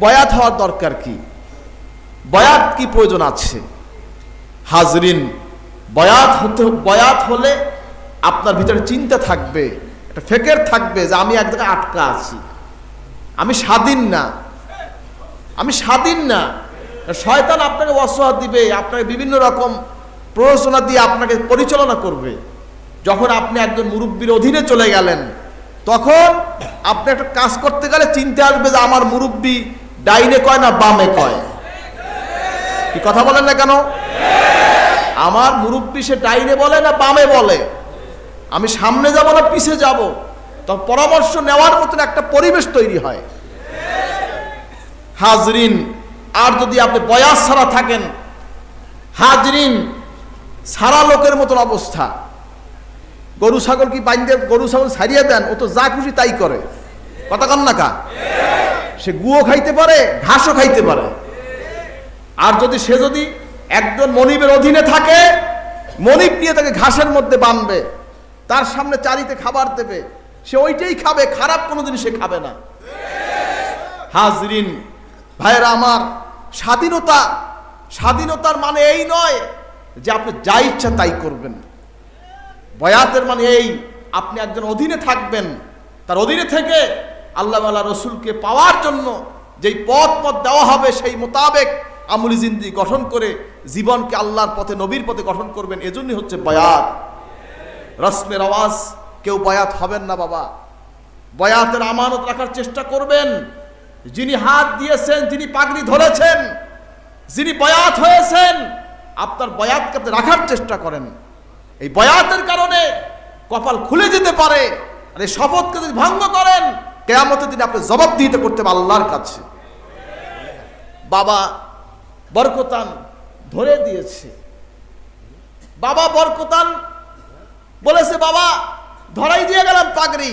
বয়াত হওয়ার দরকার কি? বয়াত কি প্রয়োজন আছে? হাজরিন, বয়াত হতে, বয়াত হলে আপনার ভিতরে চিন্তা থাকবে, একটা ফেকের থাকবে যে আমি এক জায়গায় আটকা আছি। আমি স্বাধীন না। আমি স্বাধীন না। শয়তান আপনাকে অসহায় দিবে, আপনাকে বিভিন্ন রকম প্ররোচনা দিয়ে আপনাকে পরিচালনা করবে। যখন আপনি একজন মুরব্বীর অধীনে চলে গেলেন, তখন আপনি একটা কাজ করতে গেলে চিন্তা আসবে যে আমার মুরব্বী ডাইনে কয় না বামে কয়? কি কথা বলেন না কেন? আমার মুরব্বী সে ডাইনে বলে না বামে বলে? আমি সামনে যাব না পিছে যাব? তো পরামর্শ নেওয়ার মতন একটা পরিবেশ তৈরি হয়। হাজরিন, আর যদি আপনি বয়াস ছাড়া থাকেন, হাজরিন, সারা লোকের মতন অবস্থা। গরু ছাগল কি বাইন্দে, গরু ছাগল ছাড়িয়ে দেন, ও তো যা খুশি তাই করে। কথা কন না কা? সে গুও খাইতে পারে, ঘাসও খাইতে পারে। আর যদি সে যদি একজন মনিবের অধীনে থাকে, মনিব নিয়ে তাকে ঘাসের মধ্যে বাঁধবে তার সামনে চারিতে খাবার দেবে, সে ওইটাই খাবে, খারাপ কোনো জিনিস সে খাবে না। হাজরিন, ভাইয়েরা আমার, স্বাধীনতা, স্বাধীনতার মানে এই নয় যে আপনি যা ইচ্ছা তাই করবেন। বয়াতের মানে এই, আপনি একজন অধীনে থাকবেন, তার অধীনে থেকে আল্লাহ আল্লাহ রসুলকে পাওয়ার জন্য যেই পথ পথ দেওয়া হবে সেই মোতাবেক আমলি জিন্দি গঠন করে জীবনকে আল্লাহর পথে, নবীর পথে গঠন করবেন। এজন্যই হচ্ছে বয়াত। রসমের আওয়াজ, কেউ বয়াত হবেন না বাবা। বয়াতের আমানত রাখার চেষ্টা করবেন। যিনি হাত দিয়েছেন, যিনি পাগড়ি ধরেছেন, যিনি বয়াত হয়েছেন, আপনার বয়াতকে আপনি রাখার চেষ্টা করেন। এই বয়াতের কারণে কপাল খুলে যেতে পারে আর এই শপথকে যদি ভঙ্গ করেন কেয়ামতের দিন আপনি জবাব দিতে করতে আল্লাহর কাছে। বাবা বরকতান ধরে দিয়েছে। বাবা বরকতান বলেছে, বাবা, ধরাই দিয়ে গেলাম পাগড়ি।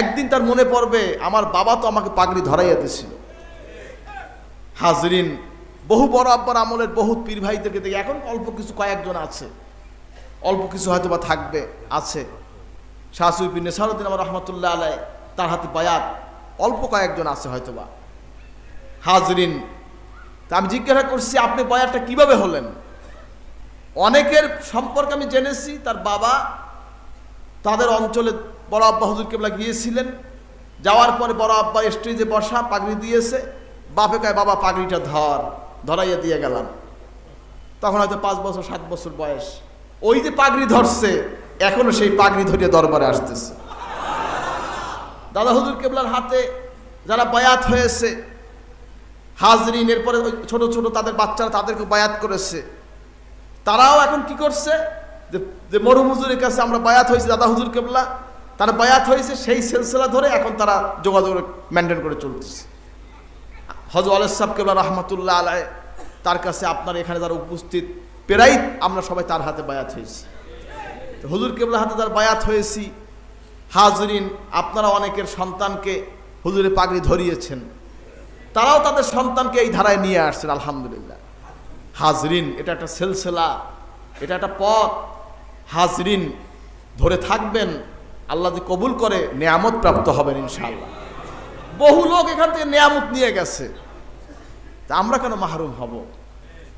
একদিন তার মনে পড়বে, আমার বাবা তো আমাকে পাগড়ি ধরাইয়া দিয়েছিল। হাজরিন, বহু বড় আব্বার আমলের বহুত পীর ভাইদেরকে দেখি, এখন অল্প কিছু কয়েকজন আছে। অল্প কিছু হয়তো বা থাকবে, আছে। শাহসুই পীর নেসারুদ্দিন আমার রহমতুল্লাহ আলাই তার হাতে বায়াত, অল্প কয়েকজন আছে হয়তোবা। হাজরিন, তা আমি জিজ্ঞাসা করছি, আপনি বয়াতটা কীভাবে হলেন? অনেকের সম্পর্কে আমি জেনেছি, তার বাবা তাদের অঞ্চলে বড় আব্বা হুজুর কেবলা গিয়েছিলেন। যাওয়ার পরে বড় আব্বা স্টেজে বসা, পাগড়ি দিয়েছে। বাপে কয়, বাবা, পাগড়িটা ধর, ধরাইয়া দিয়ে গেলাম। তখন হয়তো পাঁচ বছর, সাত বছর বয়স। ওই যে পাগড়ি ধরছে, এখনও সেই পাগড়ি ধরিয়ে দরবারে আসতেছে। দাদা হুজুর কেবলার হাতে যারা বায়াত হয়েছে হাজরিন এরপরে ওই ছোটো ছোটো তাদের বাচ্চারা তাদেরকে বায়াত করেছে। তারাও এখন কি করছে? যে মরুম হুজুরের কাছে আমরা বায়াত হয়েছি, দাদা হুজুর কেবলা, তারা বায়াত হয়েছে, সেই সিলসিলা ধরে এখন তারা যোগাযোগ মেনটেন করে চলতেছে। হজ আলসাব কেবলা রহমতুল্লাহ আলাই তার কাছে আপনার এখানে যারা উপস্থিত পেরাই আমরা সবাই তার হাতে বায়াত হয়েছি। হুজুর কেবলা হাতে যার বায়াত হয়েছি হাজরিন, আপনারা অনেকের সন্তানকে হুজুরে পাগড়ি ধরিয়েছেন। তারাও তাদের সন্তানকে এই ধারায় নিয়ে আসছেন, আলহামদুলিল্লাহ। হাজরিন, এটা একটা সেলসেলা, এটা একটা পথ। হাজরিন, ধরে থাকবেন, আল্লাহ কবুল করে, নেয়ামত প্রাপ্ত হবেন ইনশাআল্লাহ। বহু লোক এখান থেকে নেয়ামত নিয়ে গেছে। তা আমরা কেন মাহরুম হব?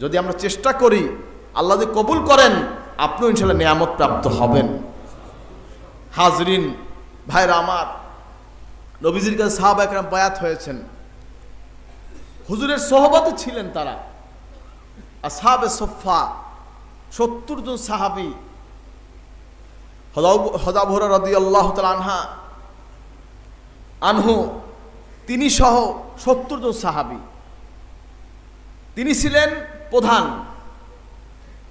যদি আমরা চেষ্টা করি, আল্লাহ কবুল করেন, আপনিও ইনশাল্লাহ নেয়ামত প্রাপ্ত হবেন। হাজরিন, ভাইরা আমার, নবীজির কাছে সাহাব একরাম বয়াত হয়েছেন। হুজুরের সোহবতে ছিলেন তারা। আর সাহাবে সোফা, সত্তর জন সাহাবি। হদাবহরা রদি আল্লাহ আনহা, আনহু, তিনি সহ সত্তর জন সাহাবি। তিনি ছিলেন প্রধান।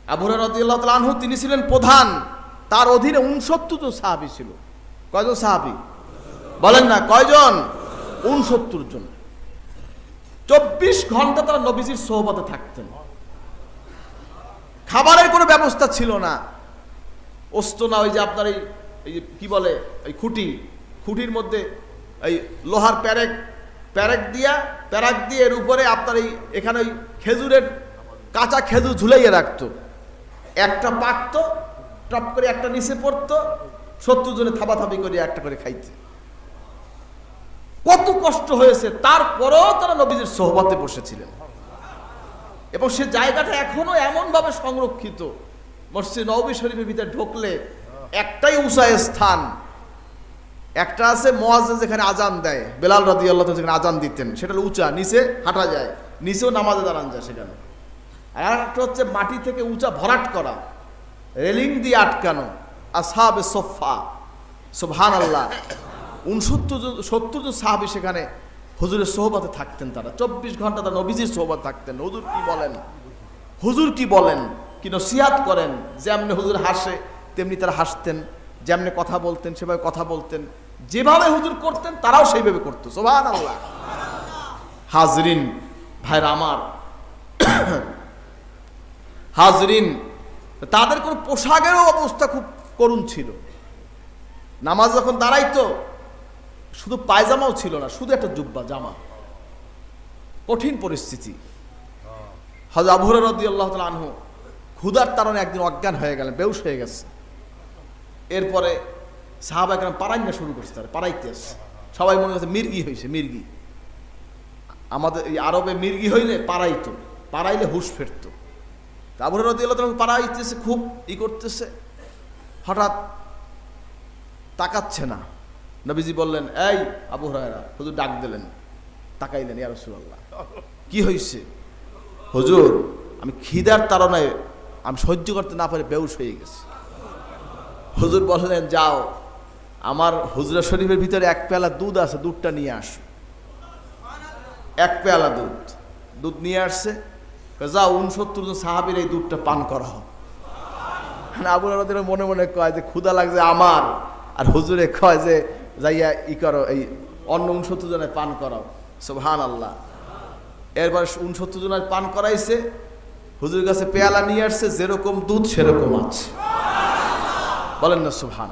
আবুরা রদি আল্লাহ আনহু, তিনি ছিলেন প্রধান। তার অধীনে উনসত্তর জন সাহাবি ছিল। কয়জন সাহাবি? বলেন না, কয়জন? উনসত্তর জন। চব্বিশ ঘণ্টা তারা নবীজির সোহবতে থাকতেন। খাবারের কোনো ব্যবস্থা ছিল না। অস্ত না, ওই যে আপনার এই এই কি বলে, এই খুঁটি। খুঁটির মধ্যে এই লোহার প্যারেক প্যারেক দিয়া, প্যারাক দিয়ে এর উপরে আপনার এই এখানে ওই খেজুরের কাঁচা খেজুর ঝুলাইয়ে রাখতো। একটা পাকতো টপ করে একটা নিচে পড়তো, সত্তর জনে থাবাথাবি করে একটা করে খাইতে। কত কষ্ট হয়েছে, তারপরেও তারা নবীজির সোহবতে বসেছিলেন। এবং সে জায়গাটা এখনও এমনভাবে সংরক্ষিত, মসজিদ নবী শরীফের ভিতরে ঢুকলে একটাই উঁচায় স্থান। একটা আছে মোয়াজ্জেন যেখানে আজান দেয়, বেলাল রাদি আল্লাহ যেখানে আজান দিতেন, সেটা উঁচা, নিচে হাঁটা যায়, নিচেও নামাজে দাঁড়ান যায় সেখানে। আর একটা হচ্ছে মাটি থেকে উঁচা ভরাট করা রেলিং দিয়ে আটকানো, আসাবে সোফা সোভান আল্লাহ উনসত্তর জন, সত্তর জন সাহাবি সেখানে হুজুরের সোহবাতে থাকতেন তারা। চব্বিশ ঘণ্টা তারা নবীজির সোহবাত থাকতেন। হুজুর কি বলেন? হুজুর কি বলেন? কি নসিহাত করেন? যেমনি হুজুর হাসে, তেমনি তারা হাসতেন। যেমনি কথা বলতেন, সেভাবে কথা বলতেন। যেভাবে হুজুর করতেন, তারাও সেইভাবে করতো। সোভান আল্লাহ হাজরিন, ভাইরা আমার, হাজরিন তাদের কোন পোশাকেরও অবস্থা খুব করুণ ছিল। নামাজ যখন দাঁড়াইতো, শুধু পায়জামাও ছিল না, শুধু একটা জুব্বা, জামা। কঠিন পরিস্থিতি। হজ আবহর আল্লাহ আনহু ক্ষুদার তারণে একদিন অজ্ঞান হয়ে গেলেন, বেউস হয়ে গেছে। এরপরে সাহাবা কেন পাড়াইনা শুরু করছে তারা পাড়াইতে আসছে সবাই মনে করছে, মির্গি হয়েছে, মির্গি। আমাদের এই আরবে মির্গি হইলে পাড়াইতো পাড়াইলে হুশ ফেরতো। আবু রদি আল্লাহ তালা পাড়াইতেছে খুব ই করতেছে। হঠাৎ তাকাচ্ছে না। নবীজি বললেন, এই আবু হরায়রা, হুজুর ডাক দিলেন, তাকাইলেন, ইয়া রাসূলুল্লাহ, কি হয়েছে হুজুর, আমি খিদার তাড়নায়, আমি সহ্য করতে না পারে বেউস হয়ে গেছি। হুজুর বললেন, যাও, আমার হুজরা শরীফের ভিতরে এক পেয়ালা দুধ আছে, দুধটা নিয়ে আসো। এক পেয়ালা দুধ দুধ নিয়ে আসছে যাও, উনসত্তর জন সাহাবির এই দুধটা পান করা হোক। আবু রাদের মনে মনে কয় যে ক্ষুদা লাগছে আমার। আর হুজুরে কয় যে, যাইয়া ই করো, এই অন্য উনসত্তর জনের পান করাও। সোহান আল্লাহ এরপর উনসত্তর জনের পান করাইছে হুজুর কাছে পেয়ালা নিয়ে আসছে, যেরকম দুধ সেরকম আছে। বলেন না সুহান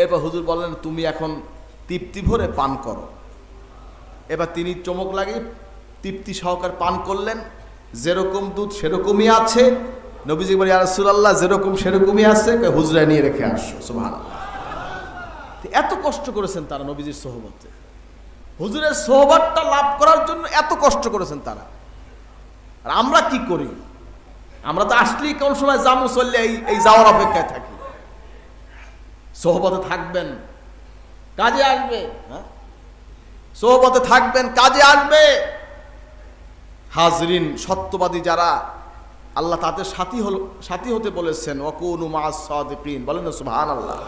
এরপর হুজুর বললেন, তুমি এখন তৃপ্তি ভরে পান করো। এবার তিনি চমক লাগে তৃপ্তি সহকার পান করলেন, যেরকম দুধ সেরকমই আছে। নবীজি বলি আল্লাহ যেরকম সেরকমই আছে। হুজরায় নিয়ে রেখে আসো সুবহান এত কষ্ট করেছেন তারা নবীজির সোহবতে। হুজুরের সোহবতটা লাভ করার জন্য এত কষ্ট করেছেন তারা। আর আমরা কি করি? আমরা তো আসলেই কোন সময় জামু চললে এই এই যাওয়ার অপেক্ষায় থাকি। সোহবতে থাকবেন, কাজে আসবে হ্যাঁ? সোহবতে থাকবেন, কাজে আসবে। হাজরিন, সত্যবাদী যারা, আল্লাহ তাদের সাথী হল, সাথী হতে বলেছেন ওকুনু মাসিন বলেন না সুবহান আল্লাহ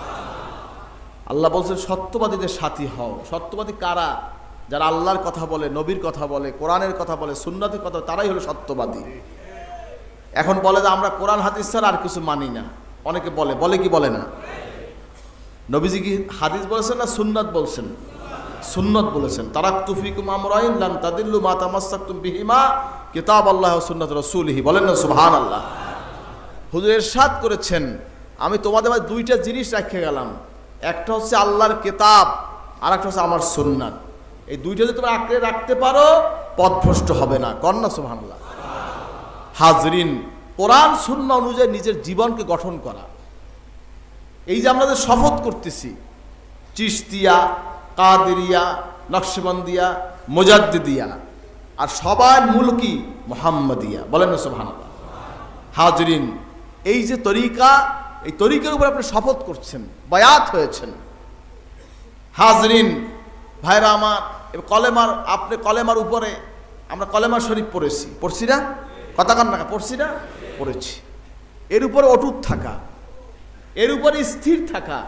আল্লাহ বলছেন, সত্যবাদীদের সাথী হও। সত্যবাদী কারা? যারা আল্লাহর কথা বলে, নবীর কথা বলে, কোরআনের কথা বলে, সুন্নতের কথা তারাই হলো সত্যবাদী। এখন বলে যে, আমরা কোরআন, হাদিস ছাড়া আর কিছু মানি না। অনেকে বলে বলে কি বলে না? নবীজি কি হাদিস বলেছেন না সুন্নত বলছেন? সুন্নত বলেছেন। তারাক তুফিকুম আমরাইন লান তাদিল্লু মা তামাসসাকতুম বিহিমা। কিতাব আল্লাহ সুন্নাত রাসূলিহি। বলেন না সুবহানাল্লাহ। হুজুর ইরশাদ করেছেন, আমি তোমাদের মাঝে দুইটা জিনিস রাখে গেলাম। একটা হচ্ছে আল্লাহর কিতাব আর একটা হচ্ছে আমার সুন্নাত। এই দুইটা যদি তোমরা আঁকড়ে রাখতে পারো, পথভ্রষ্ট হবে না। কন্যা সুবহানাল্লাহ। হাজরিন, কোরআন শূন্য অনুযায়ী নিজের জীবনকে গঠন করা। এই যে আমরা যে শপথ করতেছি চিস্তিয়া কাদেরিয়া, নকশবন্দিয়া, মোজাদ্দিদিয়া। আর সবার মূল কি? মোহাম্মদিয়া। বলেন না সোহান হাজরিন, এই যে তরিকা, এই তরিকার উপর আপনি শপথ করছেন, বায়াত হয়েছেন। হাজরিন, ভাইরা আমার কলেমার, আপনি কলেমার উপরে, আমরা কলেমার শরীফ পড়েছি। পড়ছি না? কথা কান না, পড়ছি না? পড়েছি। এর উপরে অটুট থাকা, এর উপরে স্থির থাকা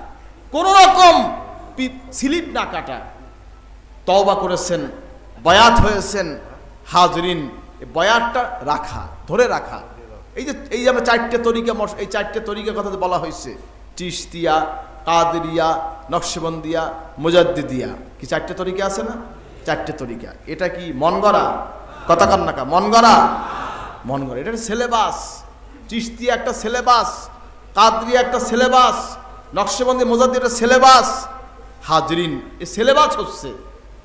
কোন রকম স্লিপ না কাটা। তওবা করেছেন, বয়াত হয়েছেন, হাজরিন বয়াতটা রাখা, ধরে রাখা। এই যে এই যে আমরা চারটে তরিকা এই চারটে তরিকার কথা বলা হয়েছে চিস্তিয়া কাদরিয়া, নকশবন্দিয়া, মুজাদ্দিদিয়া। কি চারটে তরিকা আছে না? চারটে তরিকা। এটা কি মন গড়া কথা কান নাকা মন গড়া মন গড়া এটা সিলেবাস। চিস্তিয়া একটা সিলেবাস, কাদরিয়া একটা সিলেবাস, নকশবন্দি মোজাদ্দি একটা সিলেবাস। হাজরিন, এ সিলেবাস হচ্ছে।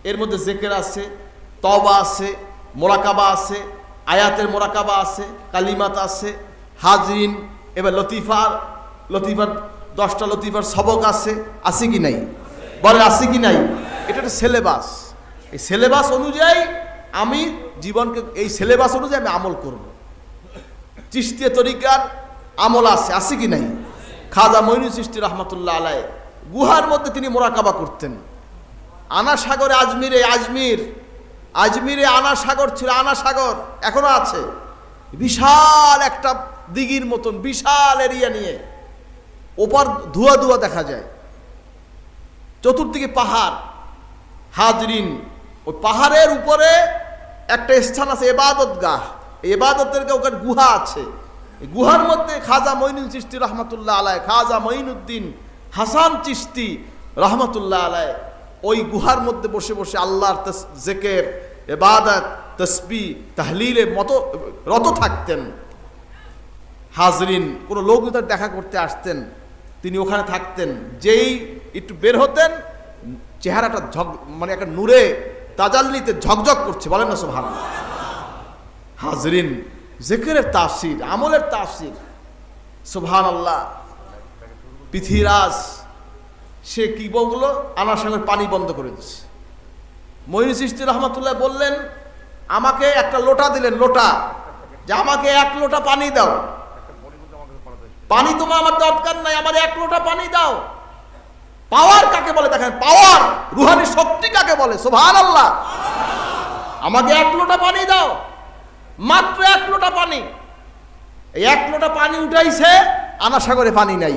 এর মধ্যে জেকের আছে তবা আছে, মোরাকাবা আছে, আয়াতের মোরাকাবা আছে, কালিমাত আছে, হাজরিন, এবার লতিফার লতিফার, দশটা লতিফার সবক আছে আছে কি নাই? বলে আছে কি নাই? এটা একটা সিলেবাস। এই সিলেবাস অনুযায়ী আমি জীবনকে, এই সিলেবাস অনুযায়ী আমি আমল করব। চিস্তিয়া তরিকার আমল আছে আছে কি নাই? খাজা মইনু চিস্তি রহমতুল্লাহ আলাই গুহার মধ্যে তিনি মোরাকাবা করতেন। আনা সাগরে আজমিরে আজমির, আজমিরে আনা সাগর ছিল আনা সাগর এখনও আছে। বিশাল একটা দিঘির মতন, বিশাল এরিয়া নিয়ে। ওপার ধুয়া ধুয়া দেখা যায়। চতুর্দিকে পাহাড়, হাজরিন। ওই পাহাড়ের উপরে একটা স্থান আছে, এবাদত গাহ। এবাদতের গা ওখানে গুহা আছে। গুহার মধ্যে খাজা মঈনুল চিস্তি রহমতুল্লাহ আলায় খাজা মঈনুদ্দিন হাসান চিস্তি রহমতুল্লাহ আলাই ওই গুহার মধ্যে বসে বসে আল্লাহর জেকের এবাদত তসবি তাহলিলে মতো, রত থাকতেন। হাজরিন, কোনো লোক তার দেখা করতে আসতেন, তিনি ওখানে থাকতেন, যেই একটু বের হতেন, চেহারাটা ঝক মানে একটা নূরে তাজাল্লিতে ঝকঝক করছে, বলেন না সব হাজরিন, জেকেরের তাসির আমলের তাসির সুবহান আল্লাহ পৃথিরাজ সে কি বলল? আনার সঙ্গে পানি বন্ধ করে দিচ্ছে মহিনী সৃষ্টি রহমতুল্লাহ বললেন, আমাকে একটা লোটা দিলেন, লোটা। যে আমাকে এক লোটা পানি দাও। পানি তোমার আমার দরকার নাই, আমার এক লোটা পানি দাও। পাওয়ার কাকে বলে দেখেন? পাওয়ার, রুহানি শক্তি কাকে বলে? সোভান আল্লাহ আমাকে এক লোটা পানি দাও। মাত্র এক লোটা পানি। এই এক লোটা পানি উঠাইছে আনা সাগরে পানি নাই।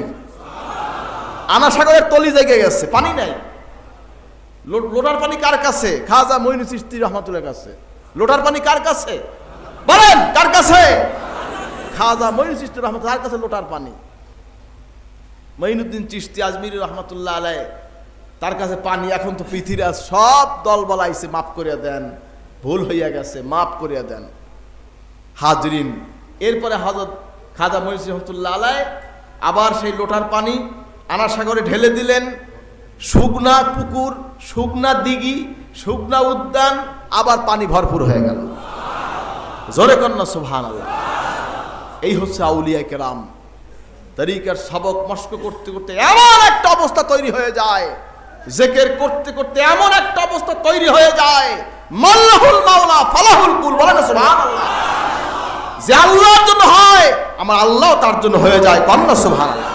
আনা সাগরের তলি জেগে গেছে, পানি নাই। লোটার পানি কার কাছে? খাজা মইনু চিস্তি রহমতুল্লাহ কাছে। লোটার পানি কার কাছে? বলেন, কার কাছে? খাজা মইনু চিস্তি কার কাছে লোটার পানি। মঈনুদ্দিন চিস্তি আজমির রহমতুল্লাহ আলাই তার কাছে পানি, এখন তো পৃথিবীরাজ সব দল বলাইছে মাফ করিয়া দেন। ভুল হইয়া গেছে, মাফ করিয়া দেন। হাজরিন, এরপরে হজরত খাজা মহিষ রহমতুল্লাহ আলাই আবার সেই লোটার পানি আনা সাগরে ঢেলে দিলেন। শুকনা পুকুর, শুকনা দিঘি, শুকনা উদ্যান, আবার পানি ভরপুর হয়ে গেল। জোরে কন্যা সুবহান আল্লাহ এই হচ্ছে আউলিয়া কেরাম। তরিকার সবক মস্ক করতে করতে এমন একটা অবস্থা তৈরি হয়ে যায়। জেকের করতে করতে এমন একটা অবস্থা তৈরি হয়ে যায়। মাল্লাহুল মাওলা, ফালাহুল কুল যে আল্লাহর জন্য হয়, আমার আল্লাহ তার জন্য হয়ে যায়। কন্যা, সুবহানাল্লাহ।